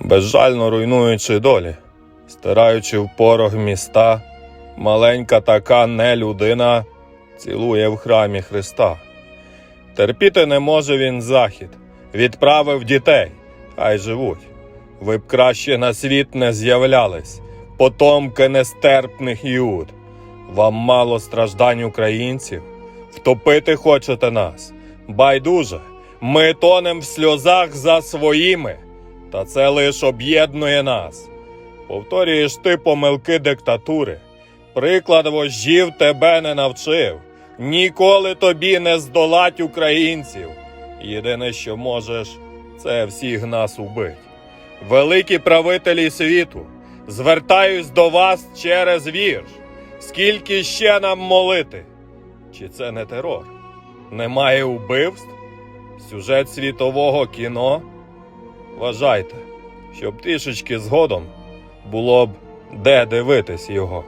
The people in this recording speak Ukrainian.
безжально руйнуючи долі, стираючи в порог міста, маленька така не людина цілує в храмі Христа. Терпіти не може він захід, відправив дітей, хай живуть. Ви б краще на світ не з'являлись, потомки нестерпних юд. Вам мало страждань українців, втопити хочете нас. Байдуже, ми тонем в сльозах за своїми, та це лиш об'єднує нас. Повторюєш ти помилки диктатури. Приклад вождів тебе не навчив. Ніколи тобі не здолать українців. Єдине, що можеш, це всіх нас убить. Великі правителі світу, звертаюсь до вас через вірш. Скільки ще нам молити? Чи це не терор? Немає убивств? Сюжет світового кіно? Вважайте, щоб трішечки згодом було б де дивитись його.